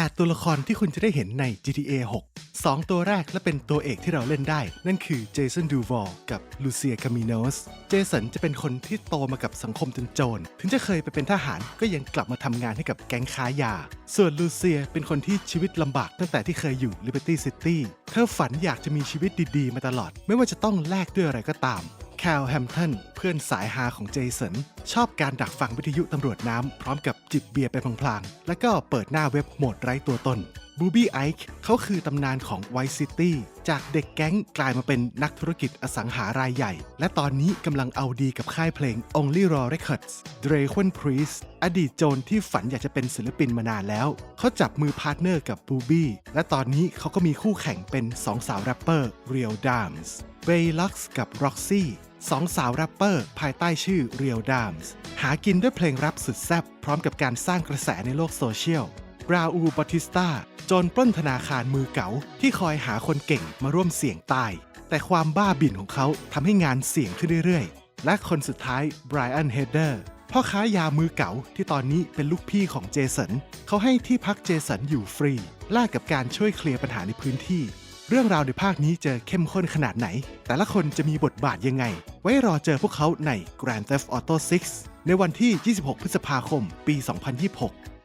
8 ตัวละครที่คุณจะได้เห็นใน GTA 6 2 ตัวแรกและเป็นตัวเอกที่เราเล่นได้ นั่นคือเจสันดูวอลกับลูเซียคามิโนส เจสันจะเป็นคนที่โตมากับสังคมจนโจร ถึงจะเคยไปเป็นทหารก็ยังกลับมาทำงานให้กับแก๊งค้ายา ส่วนลูเซียเป็นคนที่ชีวิตลำบากตั้งแต่ที่เคยอยู่ Liberty City เธอฝันอยากจะมีชีวิตดีๆ มาตลอด ไม่ว่าจะต้องแลกด้วยอะไรก็ตาม แคลแฮมตันเพื่อนสายฮาของเจสัน ชอบการดักฟังวิทยุตำรวจน้ำ พร้อมกับจิบเบียร์ไปพลางๆ แล้วก็เปิดหน้าเว็บโหมดไร้ตัวตนบูบี้ไอค์เขาคือตำนานของไวซิตี้จากเด็กแก๊งกลายมาเป็นนักธุรกิจอสังหารายใหญ่ และตอนนี้กำลังเอาดีกับค่ายเพลง Only Raw Records d r a q u e n Priest อดีตโจรที่ฝันอยากจะเป็นศิลปินมานานแล้ว เขาจับมือพาร์ทเนอร์กับบูบี้และตอนนี้เขาก็มีคู่แข่งเป็นสองสาวแรปเปอร์ Real Dams เบย์ลักซ์กับ Roxy สองสาวแรปเปอร์ ภายใต้ชื่อ Real Dams หากินด้วยเพลงแรปสุดแซ่บพร้อมกับการสร้างกระแสในโลกโซเชียลราอูบอติสตาจรปล้นธนาคารมือเก๋าที่คอยหาคนเก่งมาร่วมเสี่ยงตาย แต่ความบ้าบิ่นของเขาทำให้งานเสี่ยงขึ้นเรื่อยๆ และคนสุดท้ายไบรอันเฮเดอร์พ่อค้ายามือเก๋าที่ตอนนี้เป็นลูกพี่ของเจสันเขาให้ที่พักเจสันอยู่ฟรีแลกกับการช่วยเคลียร์ปัญหาในพื้นที่ เรื่องราวในภาคนี้จะเข้มข้นขนาดไหน แต่ละคนจะมีบทบาทยังไง ไว้รอเจอพวกเขาใน Grand Theft Auto 6 ในวันที่ 26 พฤษภาคม ปี 2026